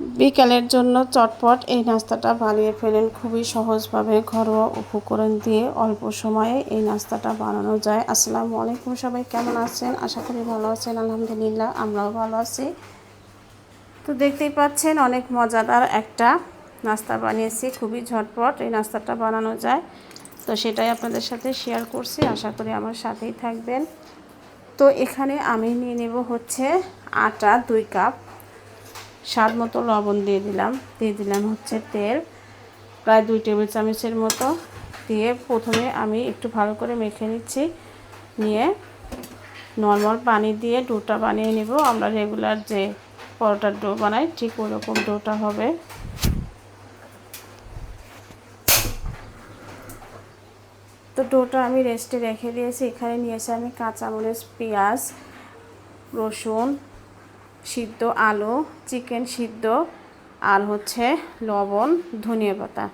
বিকালের জন্য চটপট এই নাস্তাটা বানিয়ে ফেলেন। খুবই সহজভাবে ঘরোয়া উপকরণ দিয়ে অল্প সময়ে এই নাস্তাটা বানানো যায়। আসসালামু আলাইকুম সবাই, কেমন আছেন? আশা করি ভালো আছেন, আলহামদুলিল্লাহ আমরাও ভালো আছি। তো দেখতেই পাচ্ছেন অনেক মজাদার একটা নাস্তা বানিয়েছি, খুবই ঝটপট এই নাস্তাটা বানানো যায়। তো সেটাই আপনাদের সাথে শেয়ার করছি, আশা করি আমার সাথেই থাকবেন। তো এখানে আমি নিয়ে নেব হচ্ছে আটা দুই কাপ। স্বাদ মতো লবণ দিয়ে দিলাম। দিয়ে দিলাম হচ্ছে তেল। প্রায় দুই টেবিল চামচের মতো। দিয়ে প্রথমে আমি একটু ভালো করে মেখে নিচ্ছি। নিয়ে নর্মাল পানি দিয়ে ডোটা বানিয়ে নেব। আমরা রেগুলার যে পরোটার ডো বানাই, ঠিক ওরকম ডোটা হবে। তো ডোটা আমি রেস্টে রেখে দিয়েছি। এখানে নিয়েছি আমি কাঁচামরিচ, পেঁয়াজ, রসুন সিদ্ধ আলু, চিকেন সিদ্ধ, আর হচ্ছে লবণ, ধনিয়া পাতা।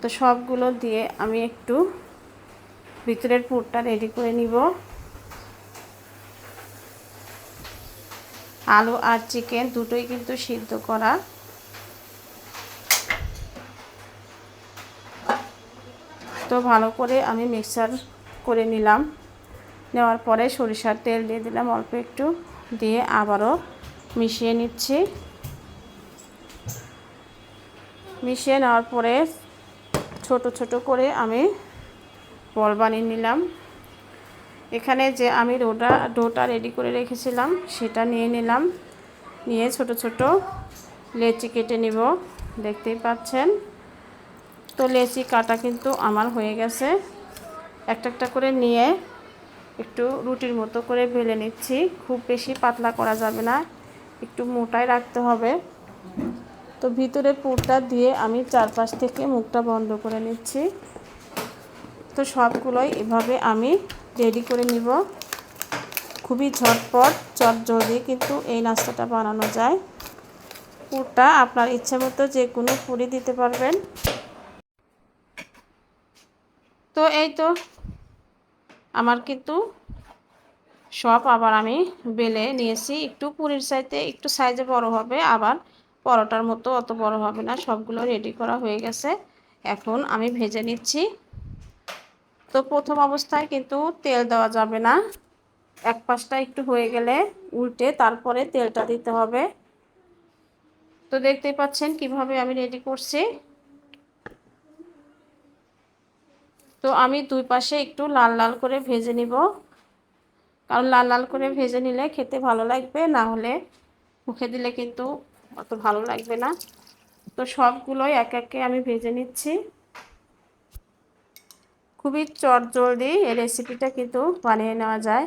তো সবগুলো দিয়ে আমি একটু ভিতরের পুরটা রেডি করে নিব। আলু আর চিকেন দুটোই কিন্তু সিদ্ধ করা। তো ভালো করে আমি মিক্সার করে নিলাম। নেওয়ার পরে সরিষার তেল দিয়ে দিলাম অল্প একটু। দিয়ে আবারও মিশিয়ে নিচ্ছি। মিশিয়ে নেওয়ার পরে ছোট ছোট করে আমি বল বানিয়ে নিলাম। এখানে যে আমি ডোটা ডোটা রেডি করে রেখেছিলাম, সেটা নিয়ে নিলাম। নিয়ে ছোট ছোট লেচি কেটে নিব, দেখতেই পাচ্ছেন। তো লেচি কাটা কিন্তু আমার হয়ে গেছে। একটা একটা করে নিয়ে একটু রুটির মতো করে বেলে নিচ্ছি। খুব বেশি পাতলা করা যাবে না। একটু মোটাই রাখতে হবে। তো ভিতরে পুরটা দিয়ে আমি চারপাশ থেকে মুখটা বন্ধ করে নিচ্ছি। তো সবগুলোই এভাবে আমি রেডি করে নিব। খুবই ঝটপট, চট জলদি কিন্তু এই নাস্তাটা বানানো যায়। পুরটা আপনার ইচ্ছে মতো যে কোনো পুরি দিতে পারবেন। তো এই তো, আমার কিন্তু সব আবার আমি বেলে নিয়েছি। একটু পুরীর সাইতে একটু সাইজে বড় হবে, আবার পরোটার মতো অত বড় হবে না, সবগুলো রেডি করা হয়ে গেছে। এখন আমি ভেজে নিচ্ছি। তো প্রথম অবস্থায় কিন্তু তেল দেওয়া যাবে না। এক পাশটা একটু হয়ে গেলে উল্টে তারপরে তেলটা দিতে হবে। তো দেখতেই পাচ্ছেন কীভাবে আমি রেডি করছি। তো আমি দুই পাশে একটু লাল লাল করে ভেজে নিব। কারণ লাল লাল করে ভেজে নিলে খেতে ভালো লাগবে, না হলে মুখে দিলে কিন্তু অত ভালো লাগবে না। তো সবগুলোই এক একে আমি ভেজে নিচ্ছি। খুবই চট জলদি এই রেসিপিটা কিন্তু বানিয়ে নেওয়া যায়।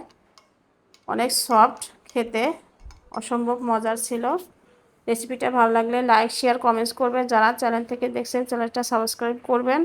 অনেক সফট খেতে, অসম্ভব মজার ছিল। রেসিপিটা ভালো লাগলে লাইক শেয়ার কমেন্টস করবেন। যারা চ্যানেল থেকে দেখছেন চ্যানেলটা সাবস্ক্রাইব করবেন।